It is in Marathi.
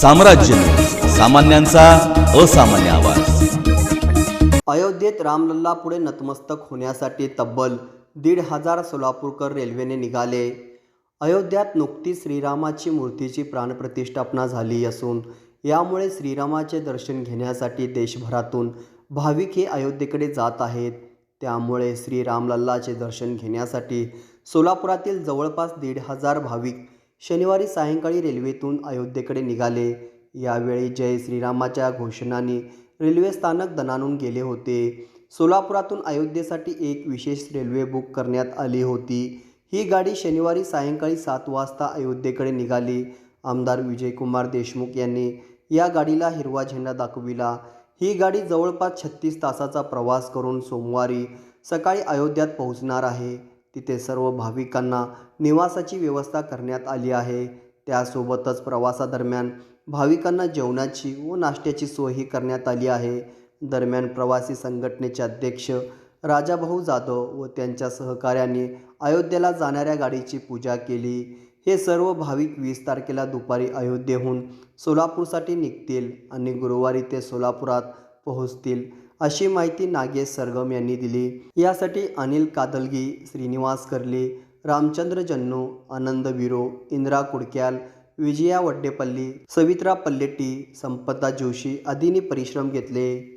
साम्राज्य. सामान्यांचा असामान्य आवाज. अयोध्येत रामलल्ला पुढे नतमस्तक होण्यासाठी तब्बल दीड हजार सोलापूरकर रेल्वेने निघाले. अयोध्यात नुकतीच श्रीरामाची मूर्तीची प्राणप्रतिष्ठापना झाली असून यामुळे श्रीरामाचे दर्शन घेण्यासाठी देशभरातून भाविक हे अयोध्येकडे जात आहेत. त्यामुळे श्रीरामलल्लाचे दर्शन घेण्यासाठी सोलापुरातील जवळपास दीड हजार भाविक शनिवारी सायंकाळी रेल्वेतून अयोध्येकडे निघाले. यावेळी जय श्रीरामाच्या घोषणाने रेल्वे स्थानक दणानून गेले होते. सोलापुरातून अयोध्येसाठी एक विशेष रेल्वे बुक करण्यात आली होती. ही गाडी शनिवारी सायंकाळी सात वाजता अयोध्येकडे निघाली. आमदार विजयकुमार देशमुख यांनी या गाडीला हिरवा झेंडा दाखविला. ही गाडी जवळपास छत्तीस तासाचा प्रवास करून सोमवारी सकाळी अयोध्यात पोहोचणार आहे. तिथे सर्व भाविकांना निवासाची व्यवस्था करण्यात आली आहे. त्यासोबतच प्रवासादरम्यान भाविकांना जेवणाची व नाश्त्याची सोयही करण्यात आली आहे. दरम्यान प्रवासी संघटनेचे अध्यक्ष राजाभाऊ जाधव व त्यांच्या सहकाऱ्यांनी अयोध्येला जाणाऱ्या गाडीची पूजा केली. हे सर्व भाविक वीस तारखेला दुपारी अयोध्येहून सोलापूरसाठी निघतील आणि गुरुवारी ते सोलापुरात पोहोचतील अशी माहिती नागेश सरगम यांनी दिली. यासाठी अनिल कादलगी श्रीनिवास कर्ले रामचंद्र जन्नू आनंद विरो इंद्रा कुडक्याल विजया वड्डेपल्ली सवित्रा पल्लेट्टी संपदा जोशी आदींनी परिश्रम घेतले.